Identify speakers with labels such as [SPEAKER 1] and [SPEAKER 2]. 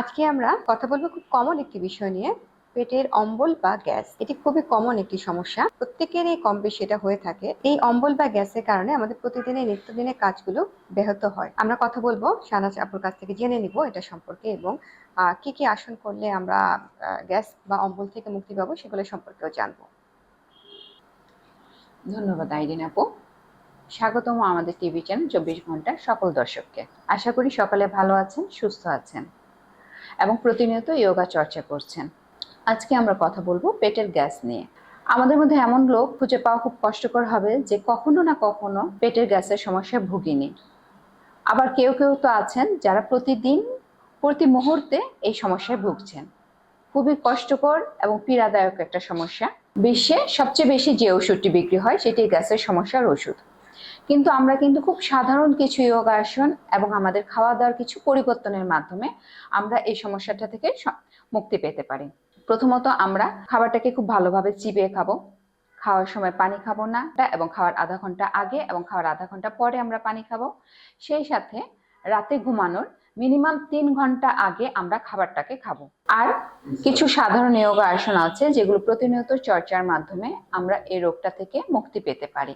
[SPEAKER 1] আজকে আমরা কথা বলব খুব কমন একটি বিষয় নিয়ে, পেটের অম্বল বা গ্যাস। এটি খুবই কমন একটি সমস্যা। প্রত্যেকেরই কম বেশি এটা হয়ে থাকে। এই অম্বল বা গ্যাসের কারণে আমাদের প্রতিদিনের নিত্যদিনের কাজগুলো ব্যাহত হয়। আমরা কথা বলব শাহনাজ আপুর কাছ থেকে জেনে নিব এটা সম্পর্কে এবং কি কি আসন করলে আমরা গ্যাস বা অম্বল থেকে মুক্তি পাবো সেগুলো সম্পর্কেও জানব।
[SPEAKER 2] ধন্যবাদ আইরিন আপু। স্বাগতম আমাদের টিভি চ্যানেল চব্বিশ ঘণ্টা সকল দর্শককে। আশা করি সকালে ভালো আছেন, সুস্থ আছেন। এবং প্রতিনিয়ত যোগা চর্চা করছেন। আজকে আমরা কথা বলব পেটের গ্যাস নিয়ে। আমাদের মধ্যে এমন লোক খুঁজে পাওয়া খুব কষ্টকর হবে যে কখনো না কখনো পেটের গ্যাসের সমস্যায় ভুগিনি। আবার কেউ কেউ তো আছেন যারা প্রতিদিন, প্রতি মুহূর্তে এই সমস্যায় ভুগছেন। খুবই কষ্টকর এবং পীড়াদায়ক একটা সমস্যা। বিশ্বে সবচেয়ে বেশি যে ওষুধটি বিক্রি হয় সেটি গ্যাসের সমস্যার ওষুধ। কিন্তু আমরা কিন্তু খুব সাধারণ কিছু যোগাসন এবং আমাদের খাওয়া দাওয়ার কিছু পরিবর্তনের মাধ্যমে আমরা এই সমস্যাটা থেকে মুক্তি পেতে পারি। প্রথমত আমরা খাবারটাকে খুব ভালোভাবে চিবিয়ে খাব। খাওয়ার সময় পানি খাব না এবং খাওয়ার আধা ঘণ্টা আগে এবং খাওয়ার আধা ঘণ্টা পরে আমরা পানি খাব। সেই সাথে রাতে ঘুমানোর মিনিমাম তিন ঘণ্টা আগে আমরা খাবারটাকে খাব। আর কিছু সাধারণ যোগা আসন আছে যেগুলো প্রতিনিয়ত চর্চার মাধ্যমে আমরা এই রোগটা থেকে মুক্তি পেতে পারি।